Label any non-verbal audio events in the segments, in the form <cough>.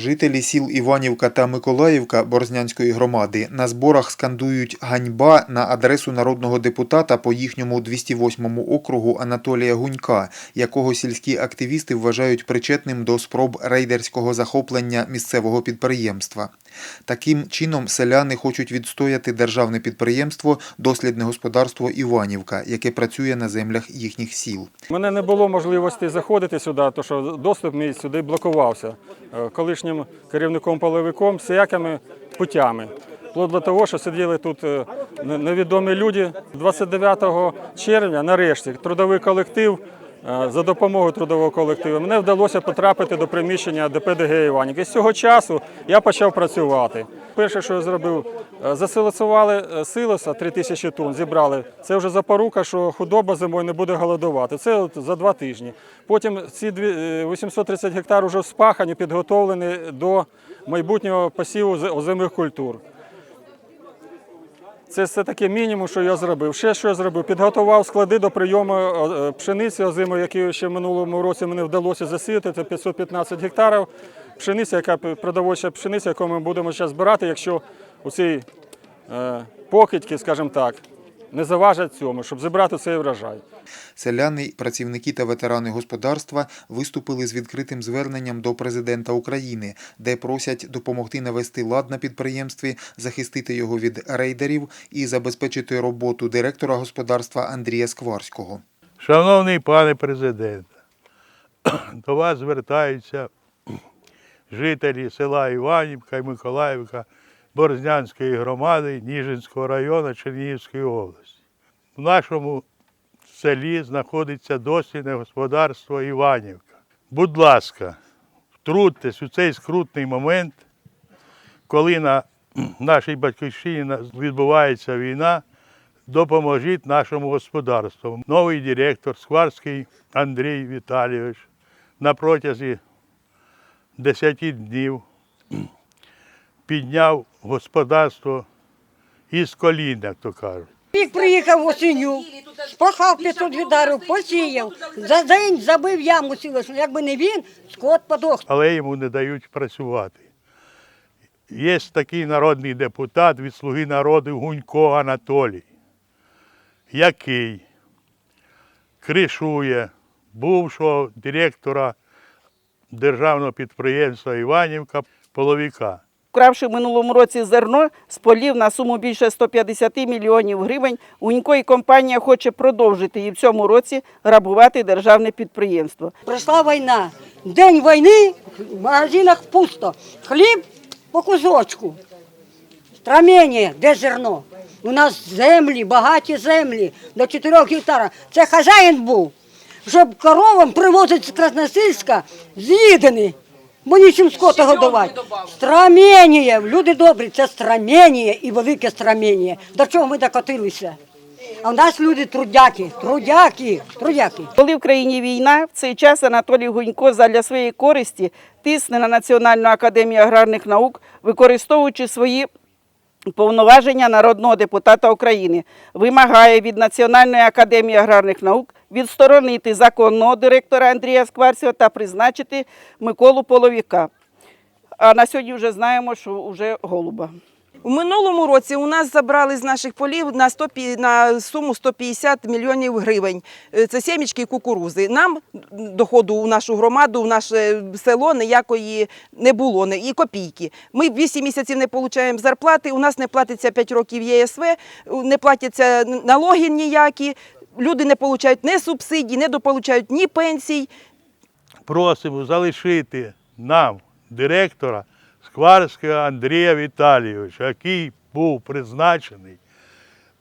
Жителі сіл Іванівка та Миколаївка Борзнянської громади на зборах скандують «Ганьба» на адресу народного депутата по їхньому 208 округу Анатолія Гунька, якого сільські активісти вважають причетним до спроб рейдерського захоплення місцевого підприємства. Таким чином селяни хочуть відстояти державне підприємство «Дослідне господарство Іванівка», яке працює на землях їхніх сіл. Мене не було можливості заходити сюди, тому що доступ мій сюди блокувався е, колишнім керівником-половиком всякими путями. Вплоть до того, що сиділи тут е, невідомі люди. 29 червня, нарешті, трудовий колектив. Е, За допомогою трудового колективу мене вдалося потрапити до приміщення ДПДГ Іванівки. З цього часу я почав працювати. Перше, що я зробив, е, засилосували е, силоса 3 тисячі тонн, зібрали. Це вже запорука, що худоба зимою не буде голодувати. Це от за два тижні. Потім ці е, 830 гектар вже спахані, підготовлені до майбутнього посіву озимих культур. Це все таке мінімум, що я зробив. Ще що я зробив? Підготував склади до прийому е, пшениці озимої, які ще в минулому році мені вдалося засіяти. Це 515 гектарів пшениці, яка продовольча пшениця, яку ми будемо зараз збирати, якщо у цій е, покидьки, скажімо так, не заважать цьому, щоб зібрати цей врожай. Селяни, працівники та ветерани господарства виступили з відкритим зверненням до президента України, де просять допомогти навести лад на підприємстві, захистити його від рейдерів і забезпечити роботу директора господарства Андрія Скварського. Шановний пане президент, <clears throat> до вас звертаються жителі села Іванівка і Миколаївка Борзнянської громади Ніжинського району Чернігівської області. В нашому селі знаходиться дослідне господарство Іванівка. Будь ласка, втрутьтесь у цей скрутний момент, коли на нашій батьківщині відбувається війна, допоможіть нашому господарству. Новий директор Скварський Андрій Віталійович на протязі 10 днів підняв господарство із колін, як то кажуть. Рік приїхав осінню, спахав 500 гектарів, посіяв. За день забив яму сілосно. Якби не він, скот подох. але йому не дають працювати. Є такий народний депутат від Слуги народу Гунько Анатолій, який кришує бувшого директора державного підприємства Іванівка Половіка. Вкравши в минулому році зерно з полів на суму більше 150 мільйонів гривень, Унько і компанія хоче продовжити і в цьому році грабувати державне підприємство. Прийшла війна. День війни в магазинах пусто. Хліб по кусочку. Страмення, де зерно? У нас землі, багаті землі до 4 гектарів. Це хазяїн був, щоб коровам привозити з Красносильська з'їдені. Бо нічим скота годувати. Страменіє, люди добрі, це страменіє і велике страменіє. До чого ми докотилися? А в нас люди трудяки, трудяки, трудяки. Коли в країні війна, в цей час Анатолій Гунько задля своєї користі тисне на Національну академію аграрних наук, використовуючи свої повноваження народного депутата України, вимагає від Національної академії аграрних наук відсторонити законного директора Андрія Скварцева та призначити Миколу Половіка. А на сьогодні вже знаємо, що вже голуба. У минулому році у нас забрали з наших полів на, 100, на суму 150 мільйонів гривень. Е, Це сімечки кукурузи. Нам доходу у нашу громаду, в наше село ніякої не було, і копійки. Ми 8 місяців не отримуємо зарплати, у нас не платиться 5 років ЄСВ, не платяться налоги ніякі, люди не отримують ні субсидій, не дополучають ні пенсій. Просимо залишити нам директора Скварського Андрія Віталійовича, який був призначений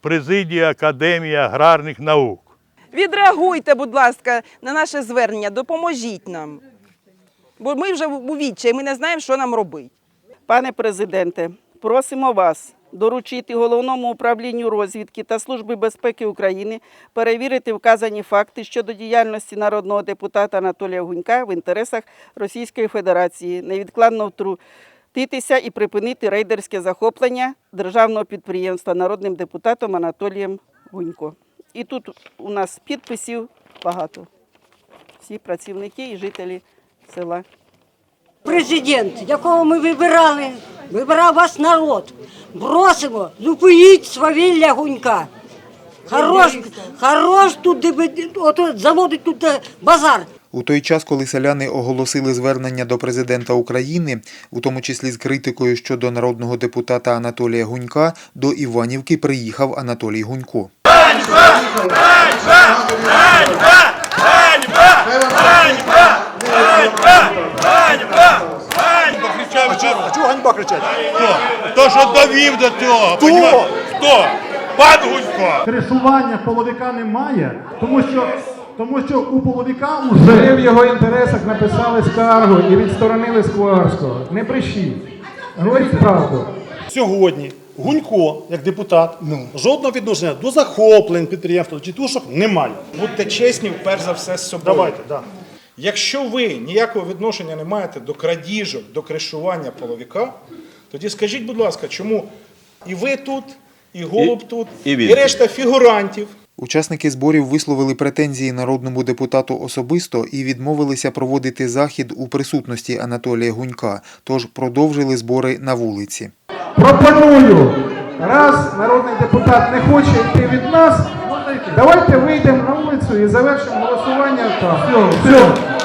президією Академії аграрних наук. Відреагуйте, будь ласка, на наше звернення, допоможіть нам. Бо ми вже у відчаї, ми не знаємо, що нам робити. Пане президенте, просимо вас доручити головному управлінню розвідки та Служби безпеки України перевірити вказані факти щодо діяльності народного депутата Анатолія Гунька в інтересах Російської Федерації, невідкладно втрутитися і припинити рейдерське захоплення державного підприємства народним депутатом Анатолієм Гунько. І тут у нас підписів багато. Всі працівники і жителі села. президент, якого ми вибирали, вибирав вас народ. Просимо, зупиніть свавілля гунька. Хорош, хорош тут заводить тут е, базар. У той час, коли селяни оголосили звернення до президента України, у тому числі з критикою щодо народного депутата Анатолія Гунька, до Іванівки приїхав Анатолій Гунько. А чого ганьба кричать? Хто? Хто що довів до цього? Хто? Хто? Пан Гунько! Кришування половика немає, тому що, тому що у половика вже в його інтересах написали скаргу і відсторонили Скварського. Не брешіть. Говоріть правду. Сьогодні Гунько, як депутат, жодного відношення до захоплень підприємства, до тітушок немає. Будьте чесні, перш за все, з собою. Давайте, да. Якщо ви ніякого відношення не маєте до крадіжок, до кришування половика, тоді скажіть, будь ласка, чому і ви тут, і голуб тут, і, решта фігурантів Учасники зборів висловили претензії народному депутату особисто і відмовилися проводити захід у присутності Анатолія Гунька, тож продовжили збори на вулиці. Пропоную, раз народний депутат не хоче йти від нас, давайте вийдемо на вулицю і завершимо голосування. Все, все.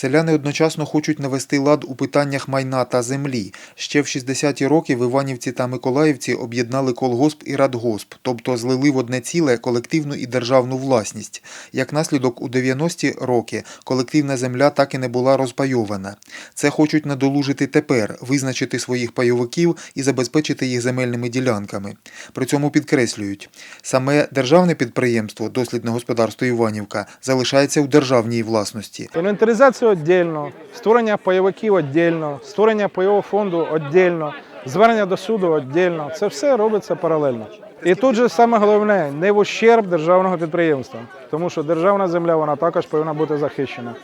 Селяни одночасно хочуть навести лад у питаннях майна та землі. Ще в 60-ті роки в Іванівці та Миколаївці об'єднали колгосп і радгосп, тобто злили в одне ціле колективну і державну власність. Як наслідок, у 90-ті роки колективна земля так і не була розпайована. Це хочуть надолужити тепер, визначити своїх пайовиків і забезпечити їх земельними ділянками. При цьому підкреслюють, саме державне підприємство Дослідне господарство Іванівка залишається у державній власності. Інвентаризацію віддільно, створення пайовиків віддільно, створення пайового фонду віддільно, звернення до суду віддільно. Це все робиться паралельно. І тут же саме головне не в ущерб державного підприємства, тому що державна земля вона також повинна бути захищена.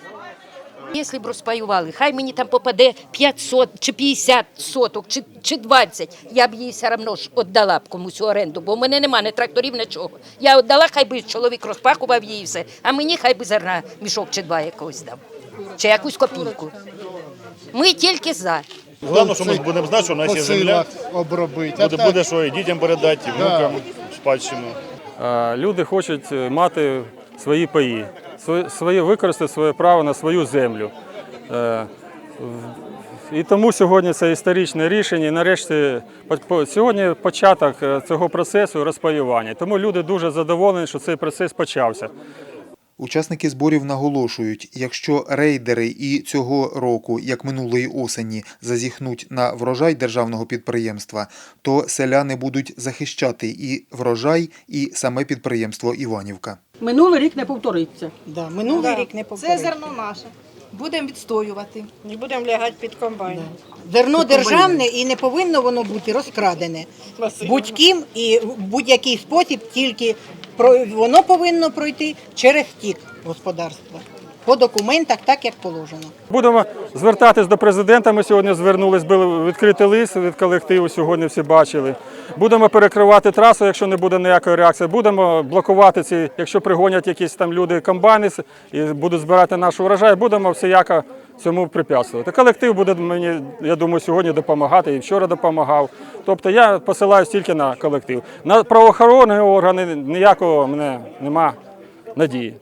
Якщо б розпаювали, хай мені там попаде 500 чи 50 соток, чи, чи 20, я б її все одно ж віддала б комусь оренду, бо в мене немає ні тракторів, нічого. Я віддала, хай би чоловік розпахував її все, а мені хай би зерна мішок чи два якогось дав, чи якусь копійку. Ми тільки за. Головне, що ми будемо знати, що в нас є земля. обробити. Буде, буде що і дітям передати, і внукам спадщину. Люди хочуть е, мати свої паї, своє- використати своє право на свою землю. Е, І тому сьогодні це історичне рішення. І нарешті сьогодні початок е, цього процесу розпаювання. Тому люди дуже задоволені, що цей процес почався. Учасники зборів наголошують, якщо рейдери і цього року, як минулої осені, зазіхнуть на врожай державного підприємства, то селяни будуть захищати і врожай, і саме підприємство Іванівка. Минулий рік не повториться. Да, минулий рік не Це повториться. зерно наше. Будемо відстоювати. Не будемо лягати під комбайн. Зерно державне і не повинно воно бути розкрадене. Будь-ким і в будь-який спосіб тільки воно повинно пройти через тік господарства. По документах, так як положено. Будемо звертатись до президента. Ми сьогодні звернулись, були відкритий лист від колективу. Сьогодні всі бачили. Будемо перекривати трасу, якщо не буде ніякої реакції. Будемо блокувати ці, якщо пригонять якісь там люди комбайни і будуть збирати наш урожай. Будемо всіяко цьому препятствувати. Колектив буде мені, я думаю, сьогодні допомагати і вчора допомагав. Тобто я посилаюсь тільки на колектив. На правоохоронні органи ніякого мене нема надії.